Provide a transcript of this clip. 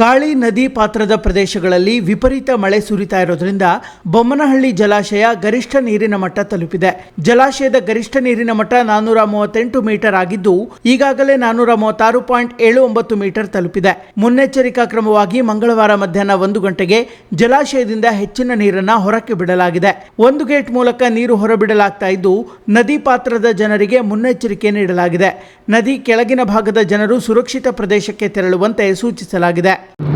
ಕಾಳಿ ನದಿ ಪಾತ್ರದ ಪ್ರದೇಶಗಳಲ್ಲಿ ವಿಪರೀತ ಮಳೆ ಸುರಿತಾ ಇರೋದ್ರಿಂದ ಬೊಮ್ಮನಹಳ್ಳಿ ಜಲಾಶಯ ಗರಿಷ್ಠ ನೀರಿನ ಮಟ್ಟ ತಲುಪಿದೆ. ಜಲಾಶಯದ ಗರಿಷ್ಠ ನೀರಿನ ಮಟ್ಟ ನಾನೂರ ಮೂವತ್ತೆಂಟು ಮೀಟರ್ ಆಗಿದ್ದು, ಈಗಾಗಲೇ ನಾನೂರ ಮೂವತ್ತಾರು ಪಾಯಿಂಟ್ ಏಳು ಒಂಬತ್ತು ಮೀಟರ್ ತಲುಪಿದೆ. ಮುನ್ನೆಚ್ಚರಿಕಾ ಕ್ರಮವಾಗಿ ಮಂಗಳವಾರ ಮಧ್ಯಾಹ್ನ ಒಂದು ಗಂಟೆಗೆ ಜಲಾಶಯದಿಂದ ಹೆಚ್ಚಿನ ನೀರನ್ನು ಹೊರಕ್ಕೆ ಬಿಡಲಾಗಿದೆ. ಒಂದು ಗೇಟ್ ಮೂಲಕ ನೀರು ಹೊರಬಿಡಲಾಗ್ತಾ ಇದ್ದು, ನದಿ ಪಾತ್ರದ ಜನರಿಗೆ ಮುನ್ನೆಚ್ಚರಿಕೆ ನೀಡಲಾಗಿದೆ. ನದಿ ಕೆಳಗಿನ ಭಾಗದ ಜನರು ಸುರಕ್ಷಿತ ಪ್ರದೇಶಕ್ಕೆ ತೆರಳುವಂತೆ ಸೂಚಿಸಲಾಗಿದೆ. Yeah.